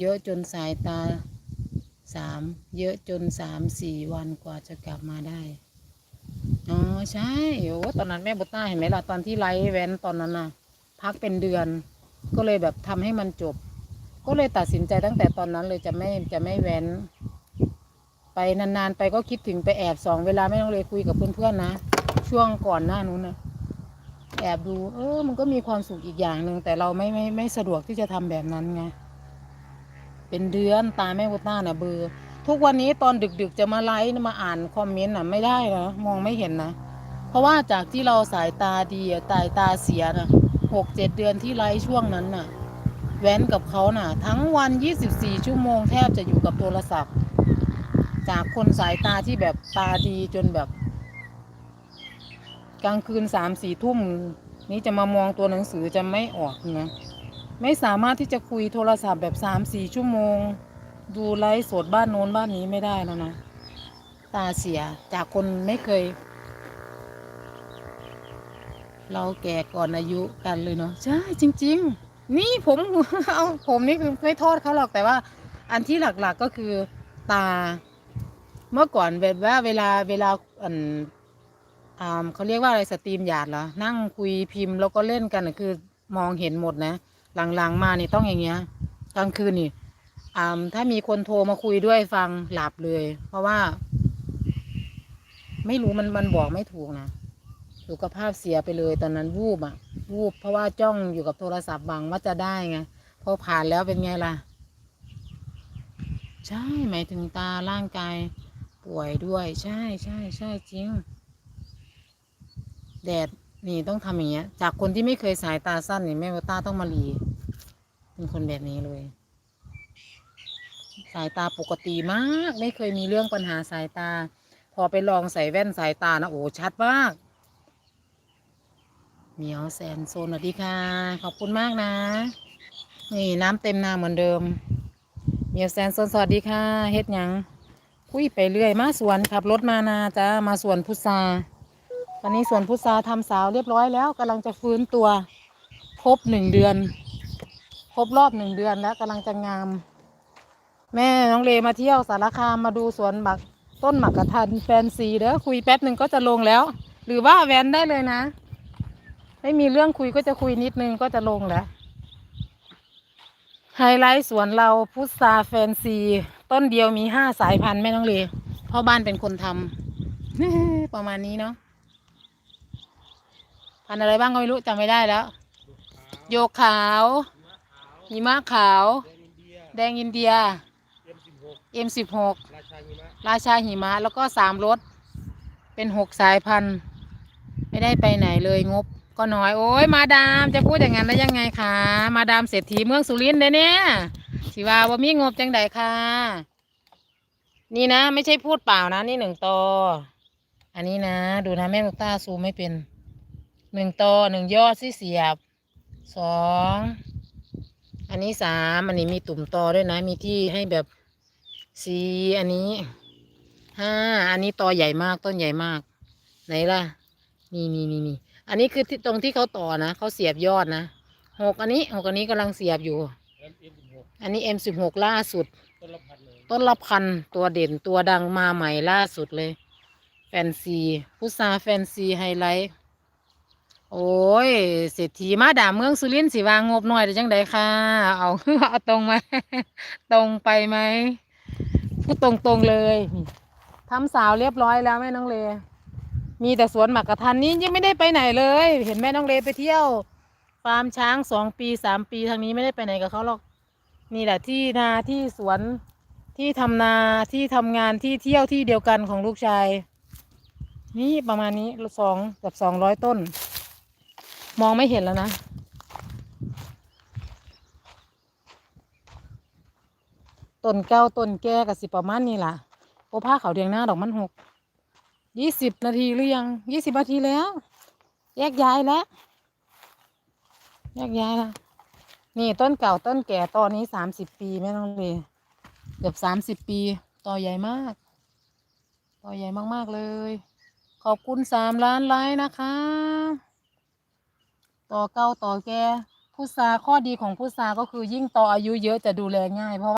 เยอะจนสายตาสามเยอะจนสามสี่วันกว่าจะกลับมาได้ อ๋อ ใช่โอ้ตอนนั้นแม่บุต้าเห็นไหมล่ะ ตอนที่ไลฟ์แว้นตอนนั้นน่ะ พักเป็นเดือน ก็เลยแบบทำให้มันจบ ก็เลยตัดสินใจตั้งแต่ตอนนั้นเลยจะไม่จะไม่แว้น ไปนานๆไปก็คิดถึงไปแอบสองเวลาไม่ต้องเลยคุยกับเพื่อนๆนะ ช่วงก่อนหน้านู้นนะแอบดู เออ มันก็มีความสุขอีกอย่างหนึ่งแต่เราไม่ไม่ไม่สะดวกที่จะทำแบบนั้นไง เป็นเดือนตาแม่บุต้าน่ะเบลอทุกวันนี้ตอนดึกๆจะมาไลฟ์มาอ่านคอมเมนต์น่ะไม่ได้นะมองไม่เห็นนะ เพราะว่าจากที่เราสายตาดีตายตาเสียนะหกเจ็ดเดือนที่ไลฟ์ช่วงนั้นน่ะ แว้นกับเขาน่ะ ทั้งวัน 24 ชั่วโมงแทบจะอยู่กับโทรศัพท์ จากคนสายตาที่แบบตาดีจนแบบ กลางคืนสามสี่ทุ่ม นี้จะมามองตัวหนังสือจะไม่ออกนะ ไม่สามารถที่จะคุยโทรศัพท์แบบสามสี่ชั่วโมง ดูไลฟ์สดบ้านโน้นบ้านนี้ไม่ได้แล้วนะตาเสียจากคนไม่เคย เราแก่ก่อนอายุกันเลยเนาะใช่จริง ๆ นี่ผมเอาผมนี่คือไม่โทษเขาหรอกแต่ว่า อันที่หลักๆก็คือตา เมื่อก่อนแบบว่าเวลาเวลาอันอ่าเขาเรียกว่าอะไรสตรีมหยาดเหรอ นั่งคุยพิมพ์แล้วก็เล่นกันคือมองเห็นหมดนะ หลังๆมานี่ต้องอย่างเงี้ยกลางคืนนี่อ่าถ้ามีคนโทรมาคุยด้วยฟังหลับเลย เพราะว่า ไม่รู้มันมันบอกไม่ถูกนะสุขภาพเสียไปเลย ตอนนั้นวูบอะวูบเพราะว่าจ้องอยู่กับโทรศัพท์บังว่าจะได้ไงพอผ่านแล้วเป็นไงล่ะ ใช่หมายถึงตาร่างกายป่วยด้วย ใช่ใช่ใช่จริงแดด นี่ต้องทำอย่างเงี้ย จากคนที่ไม่เคยสายตาสั้นนี่แม่ว่าตาต้องมาหลีเป็นคนแบบนี้เลย สายตาปกติมาก ไม่เคยมีเรื่องปัญหาสายตา พอไปลองใส่แว่นสายตานะโอ้ชัดมากเหมียวแสนโซนสวัสดีค่ะ ขอบคุณมากนะ นี่น้ำเต็มนาเหมือนเดิมเหมียวแสนโซนสวัสดีค่ะเฮ็ดหยังคุยไปเรื่อย มาสวนขับรถมานาจ้ามาสวนพุทรา ตอนนี้สวนพุทราทำสาวเรียบร้อยแล้วกำลังจะฟื้นตัวครบหนึ่งเดือนครบรอบหนึ่งเดือนแล้วกำลังจะงาม แม่น้องเลมาเที่ยวสารคามมาดูสวนหมักต้นหมักกระทันแฟนซีเด้อคุยแป๊บหนึ่งก็จะลงแล้ว หรือว่าแวนได้เลยนะ ไม่มีเรื่องคุยก็จะคุยนิดนึงก็จะลงแล้วไฮไลท์สวนเราพุทราแฟนซี ต้นเดียวมีห้าสายพันธุ์แม่น้องเลพ่อบ้านเป็นคนทำประมาณนี้เนาะ พันอะไรบ้างก็ไม่รู้จำไม่ได้แล้ว โยกขาวหิมะขาว แดงอินเดีย M16 ราชาหิมะราชาหิมะแล้วก็สามรสเป็นหกสายพันธุ์ไม่ได้ไปไหนเลยงบ ก็น้อยโอ้ยมาดามจะพูดอย่างนั้นได้ยังไงคะมาดามเศรษฐีเมืองสุรินทร์เด้เนี่ยสิว่าว่ามีงบจังใดค่ะนี่นะ ไม่ใช่พูดเปล่านะ นี่หนึ่งตอ อันนี้นะ ดูนะแม่ลูกตาซูไม่เป็น หนึ่งตอหนึ่งยอดที่เสียบสองอันนี้สามอันนี้มีตุ่มตอด้วยนะ มีที่ให้แบบสี่อันนี้ห้าอันนี้ตอใหญ่มากต้นใหญ่มาก ไหนล่ะนี่นี่นี่นี่อันนี้คือที่ตรงที่เขาต่อนะเขาเสียบยอดนะหกอันนี้หกอันนี้กำลังเสียบอยู่ อันนี้ M สิบหกล่าสุดต้นละพันต้นละพันตัวเด่นตัวดังมาใหม่ล่าสุดเลย แฟนซีพุทราแฟนซีไฮไลท์ โอ้ยเศรษฐีมาด่าเมืองสุรินทร์สิวางงบหน่อยได้จังใดค่ะ เอาเอาตรงไหมตรงไปไหมพูดตรงๆเลยนี่ทำสาวเรียบร้อยแล้วแม่น้องเล มีแต่สวนหมักกระทันนี้ยังไม่ได้ไปไหนเลย เห็นแม่น้องเลไปเที่ยวฟาร์มช้างสองปีสามปีทางนี้ไม่ได้ไปไหนกับเขาหรอกนี่แหละที่นาที่สวนที่ทำนาที่ทำงานที่เที่ยวที่เดียวกันของลูกชาย นี่ประมาณนี้สองกับสองร้อยต้น มองไม่เห็นแล้วนะ ต้นเก้าต้นแก่กับสิประมาณนี้ล่ะ โอผ้าเขาวเดียงหน้าดอกมันหก ยี่สิบนาทีหรือยัง ยี่สิบนาทีแล้ว แยกย้ายแล้ว แยกย้ายแล้ว นี่ต้นเก่าต้นแก่ตอนนี้สามสิบปีแม่น้องเลยเกือบสามสิบปี ต่อใหญ่มาก ต่อใหญ่มากๆเลย ขอบคุณสามล้านไลค์นะคะ ต่อเก่าต่อแก่ผู้พุทราข้อดีของพุทราก็คือยิ่งต่อายุเยอะจะดูแลง่ายเพราะว่า